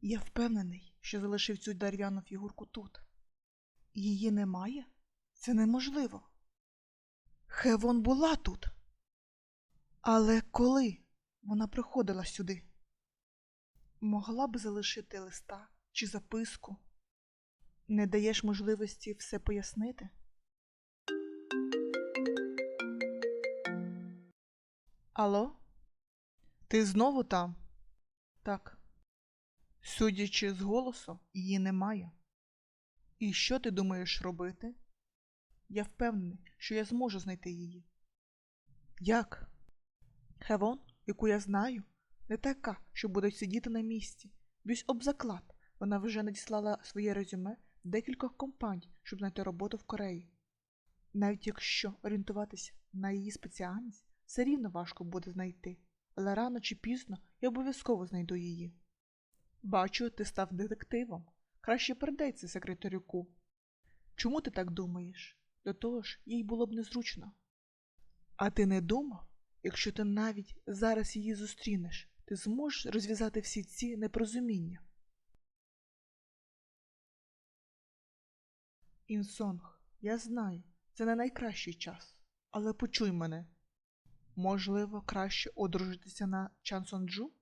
Я впевнений, що залишив цю дерев'яну фігурку тут. Її немає? Це неможливо. Хевон була тут. Але коли вона приходила сюди? Могла б залишити листа чи записку? Не даєш можливості все пояснити? Алло? Ти знову там? Так. Судячи з голосу, її немає. І що ти думаєш робити? Я впевнений, що я зможу знайти її. Як? Хевон, яку я знаю, не така, що буде сидіти на місці. Б'юсь об заклад. Вона вже надіслала своє резюме декількох компаній, щоб знайти роботу в Кореї. Навіть якщо орієнтуватися на її спеціальність, все рівно важко буде знайти, але рано чи пізно я обов'язково знайду її. Бачу, ти став детективом. Краще передай це секретарюку. Чому ти так думаєш? До того ж, їй було б незручно. А ти не думав, якщо ти навіть зараз її зустрінеш, ти зможеш розв'язати всі ці непорозуміння? Інсонг, я знаю, це не найкращий час, але почуй мене. Можливо, краще одружитися на Чансонджу?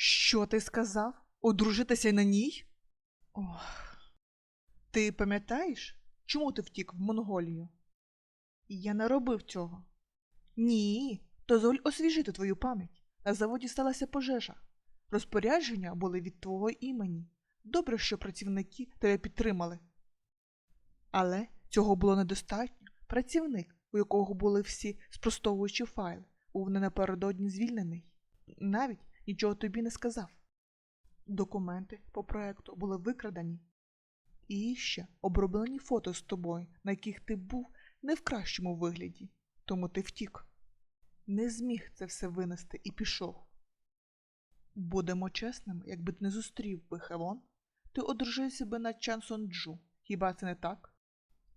Що ти сказав? Одружитися на ній? Ох. Ти пам'ятаєш, чому ти втік в Монголію? Я не робив цього. Ні, дозволь освіжити твою пам'ять. На заводі сталася пожежа. Розпорядження були від твого імені. Добре, що працівники тебе підтримали. Але цього було недостатньо. Працівник, у якого були всі спростовуючі файли, був не напередодні звільнений. Навіть нічого тобі не сказав. Документи по проекту були викрадені. І ще оброблені фото з тобою, на яких ти був не в кращому вигляді, тому ти втік. Не зміг це все винести і пішов. Будемо чесними, якби ти не зустрів би Хевон, ти одружився би на Чан Сонджу. Хіба це не так?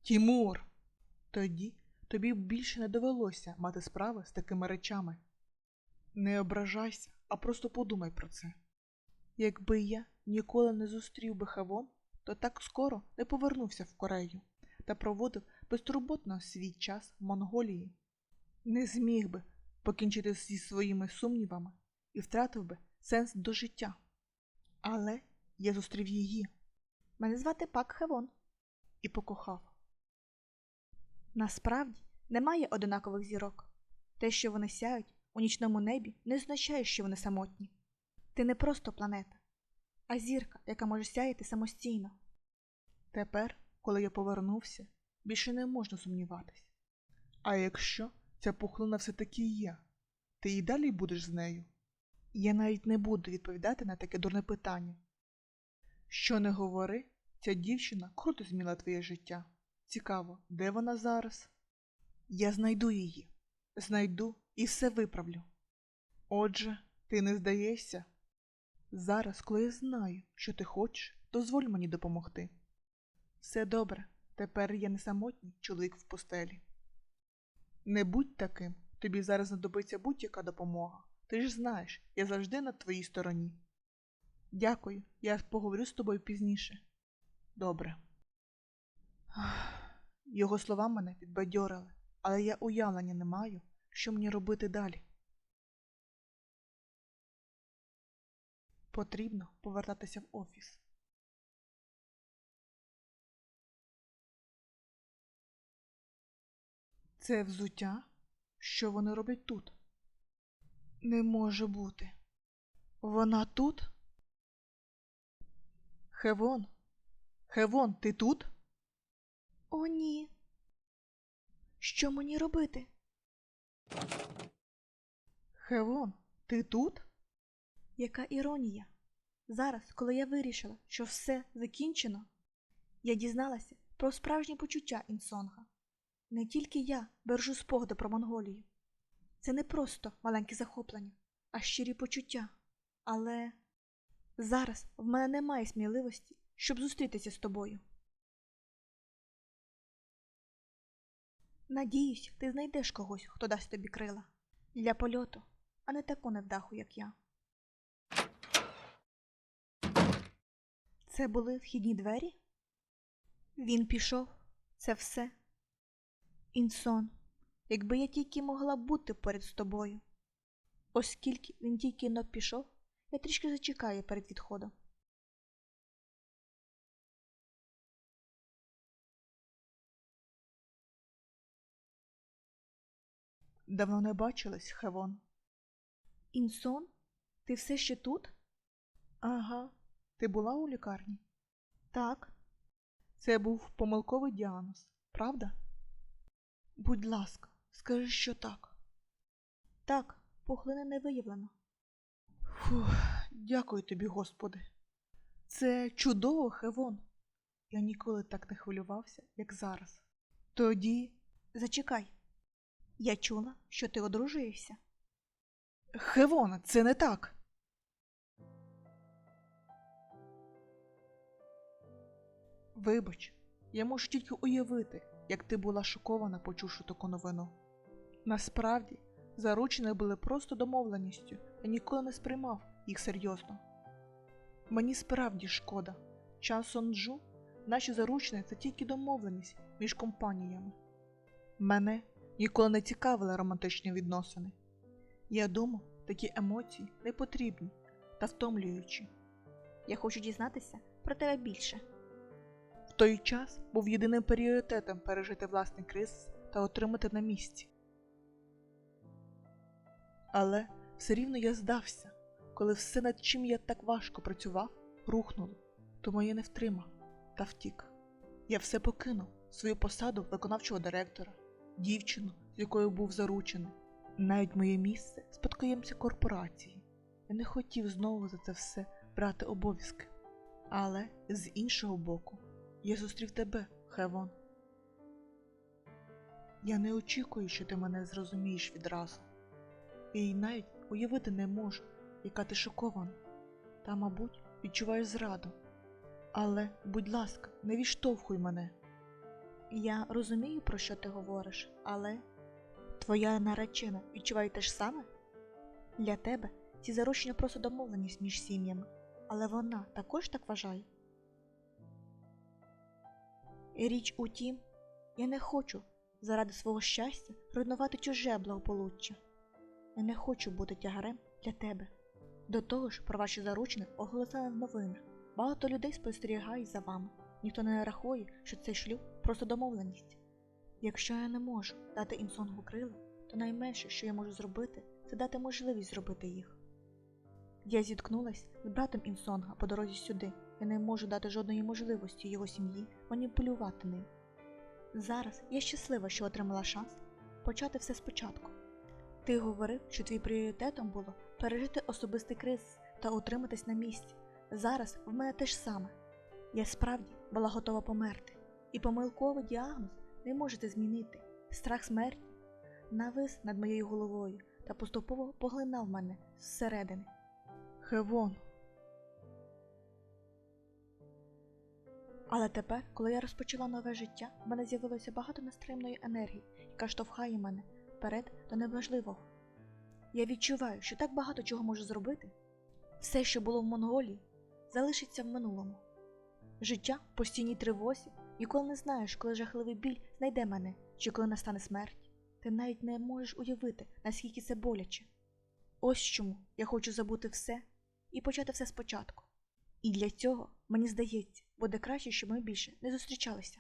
Тімур! Тоді тобі більше не довелося мати справи з такими речами. Не ображайся, а просто подумай про це. Якби я ніколи не зустрів би Хавон, то так скоро не повернувся в Корею та проводив безтурботно свій час в Монголії. Не зміг би покінчити зі своїми сумнівами і втратив би сенс до життя. Але я зустрів її. Мене звати Пак Хевон. І покохав. Насправді немає одинакових зірок. Те, що вони сяють у нічному небі, не означає, що вони самотні. Ти не просто планета, а зірка, яка може сяяти самостійно. Тепер, коли я повернувся, більше не можна сумніватись. А якщо ця пухлина все-таки є, ти і далі будеш з нею? Я навіть не буду відповідати на таке дурне питання. Що не говори, ця дівчина круто зміла твоє життя. Цікаво, де вона зараз? Я знайду її, знайду і все виправлю. Отже, ти не здаєшся? Зараз, коли я знаю, що ти хочеш, дозволь мені допомогти. Все добре, тепер я не самотній чоловік в постелі. Не будь таким, тобі зараз знадобиться будь-яка допомога. Ти ж знаєш, я завжди на твоїй стороні. Дякую, я поговорю з тобою пізніше. Добре. Його слова мене підбадьорили, але я уявлення не маю, що мені робити далі. Потрібно повертатися в офіс. Це взуття? Що вони роблять тут? Не може бути. Вона тут? Хевон? Хевон, ти тут? О, ні. Що мені робити? Хевон, ти тут? Яка іронія? Зараз, коли я вирішила, що все закінчено, я дізналася про справжні почуття Інсонга. Не тільки я бережу спогади про Монголію. Це не просто маленьке захоплення, а щирі почуття. Але зараз в мене немає сміливості, щоб зустрітися з тобою. Надіюсь, ти знайдеш когось, хто дасть тобі крила для польоту, а не таку невдаху, як я. Це були вхідні двері? Він пішов, це все. Інсон, якби я тільки могла бути перед тобою. Оскільки він тільки но пішов, я трішки зачекаю перед відходом. Давно не бачились, Хевон. Інсон, ти все ще тут? Ага. Ти була у лікарні? Так. Це був помилковий діагноз, правда? Будь ласка, скажи, що так. Так, пухлини не виявлено. Фух, дякую тобі, Господи. Це чудово, Хевон. Я ніколи так не хвилювався, як зараз. Тоді. Зачекай. Я чула, що ти одружуєшся. Хевон, це не так. Вибач, я можу тільки уявити, як ти була шокована, почувши таку новину. Насправді, заручені були просто домовленістю, я ніколи не сприймав їх серйозно. Мені справді шкода. Чан Сонджу, наші заручені це тільки домовленість між компаніями. Мене ніколи не цікавили романтичні відносини. Я думав, такі емоції не потрібні та втомлюючі. Я хочу дізнатися про тебе більше. В той час був єдиним пріоритетом пережити власний кризис та отримати на місці. Але все рівно я здався, коли все, над чим я так важко працював, рухнуло, тому я не втримав та втік. Я все покинув свою посаду виконавчого директора, дівчину, з якою був заручений, навіть моє місце спадкоємця корпорації. Я не хотів знову за це все брати обов'язки. Але з іншого боку, я зустрів тебе, Хевон. Я не очікую, що ти мене зрозумієш відразу. Й навіть уявити не можу, яка ти шокована, та, мабуть, відчуваєш зраду. Але, будь ласка, не відштовхуй мене. Я розумію, про що ти говориш, але твоя наречена відчуває те ж саме? Для тебе ці заручення просто домовленість між сім'ями, але вона також так вважає. І річ у тім, я не хочу заради свого щастя руйнувати чуже благополуччя. Я не хочу бути тягарем для тебе. До того ж, про ваші заручини оголосили в новинах. Багато людей спостерігають за вами. Ніхто не рахує, що цей шлюб просто домовленість. Якщо я не можу дати інсонгу крила, то найменше, що я можу зробити, це дати можливість зробити їх. Я зіткнулась з братом Інсонга по дорозі сюди і не можу дати жодної можливості його сім'ї маніпулювати ним. Зараз я щаслива, що отримала шанс почати все спочатку. Ти говорив, що твій пріоритетом було пережити особистий кризис та утриматись на місці. Зараз в мене те ж саме. Я справді була готова померти, і помилковий діагноз не можете змінити. Страх смерті навис над моєю головою та поступово поглинав мене зсередини. Хевон, Але тепер, коли я розпочала нове життя, в мене з'явилося багато нестримної енергії, яка штовхає мене вперед до неможливого. Я відчуваю, що так багато чого можу зробити. Все, що було в Монголії, залишиться в минулому. Життя в постійній тривозі, ніколи не знаєш, коли жахливий біль знайде мене чи коли настане смерть. Ти навіть не можеш уявити, наскільки це боляче. Ось чому я хочу забути все і почати все спочатку. І для цього, мені здається, буде краще, щоб ми більше не зустрічалися.